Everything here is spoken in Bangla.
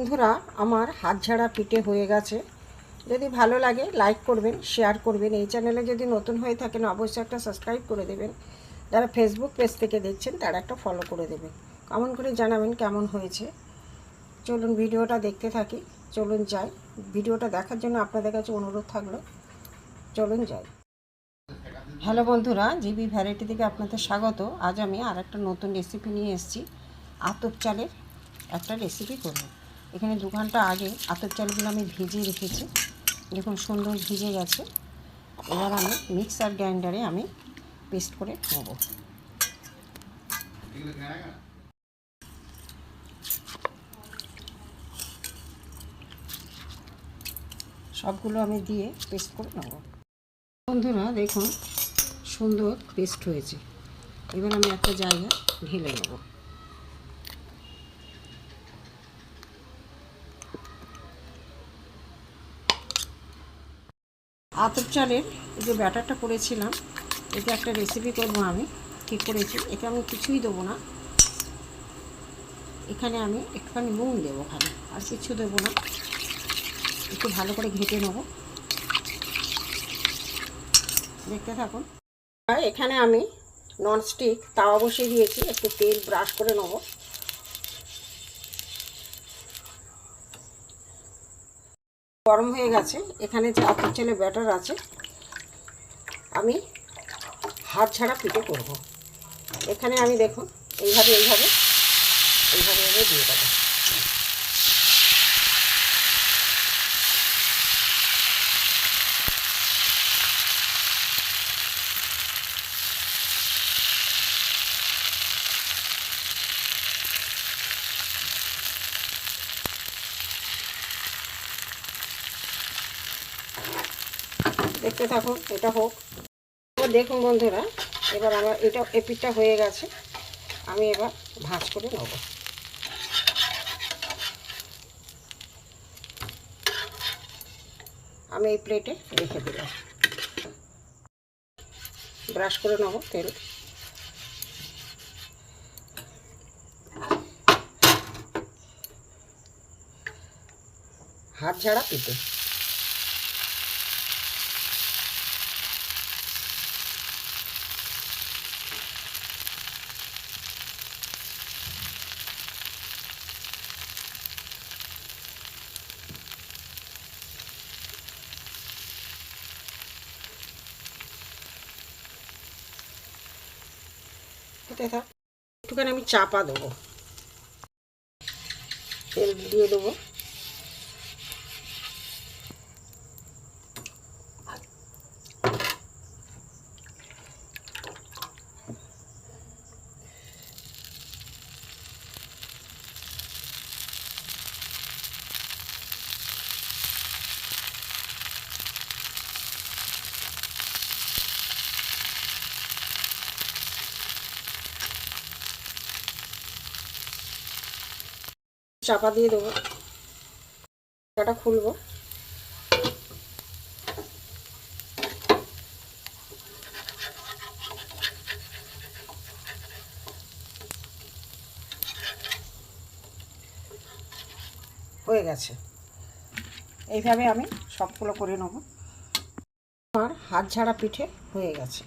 বন্ধুরা, আমার হাত ঝাড়া পিঠে হয়ে গেছে। যদি ভালো লাগে লাইক করবেন শেয়ার করবেন। এই চ্যানেলে যদি নতুন হয়ে থাকেন, অবশ্যই একটা সাবস্ক্রাইব করে দেবেন। যারা ফেসবুক পেজ থেকে দেখছেন, তারা একটা ফলো করে দেবেন। কমেন্ট করে জানাবেন কেমন হয়েছে। চলুন ভিডিওটা দেখতে থাকি। চলুন যাই। ভিডিওটা দেখার জন্য আপনাদের কাছে অনুরোধ থাকল, চলুন যাই। হ্যালো বন্ধুরা জিবি ভ্যারাইটি থেকে আপনাদের স্বাগত। আজ আমি আর একটা নতুন রেসিপি নিয়ে এসেছি। আতপ চালের একটা রেসিপি করব। এখানে দু ঘণ্টা আগে আতপ চালগুলো আমি ভিজিয়ে রেখেছি। দেখুন সুন্দর ভিজে গেছে। এবার আমি মিক্সার গ্রাইন্ডারে আমি পেস্ট করে নেব। সবগুলো আমি দিয়ে পেস্ট করে নেব। বন্ধুরা, দেখুন সুন্দর পেস্ট হয়েছে। এবার আমি একটা জায়গা ঢেলে নেব। আতপ চালের যে ব্যাটারটা করেছিলাম, এটা একটা রেসিপি করব আমি, কী করেছি, এটা আমি কিছুই দেবো না। এখানে আমি একটুখানি নুন দেবো খালি, আর কিছু দেবো না। একটু ভালো করে ঘেটে নেব। দেখতে থাকুন। এখানে আমি ননস্টিক তাওয়া বসিয়ে দিয়েছি, একটু তেল ব্রাশ করে নেব। গরম হয়ে গেছে। এখানে যে আতর চালে ব্যাটার আছে, আমি হাত ছাড়া পিঠে করব। এখানে আমি দেখুন, এইভাবে এইভাবে এইভাবে আমি দিয়ে দেবো। দেখতে থাকুন, এটা হোক। এবার দেখুন বন্ধুরা, এবার আমার এটা এপিটটা হয়ে গেছে। আমি এবার ভাঁজ করে নেব। আমি এই প্লেটে রেখে দিলাম। ব্রাশ করে নেব তেল। হাত ঝাড়া পিঠে থাক। একটুখানি আমি চাপা দেবো। তেল দিয়ে দেবো। চাপা দিয়ে দেবো। চাটা খুলবো। হয়ে গেছে। এইভাবে আমি সবগুলো করে নেব। আমার হাত ঝাড়া পিঠে হয়ে গেছে।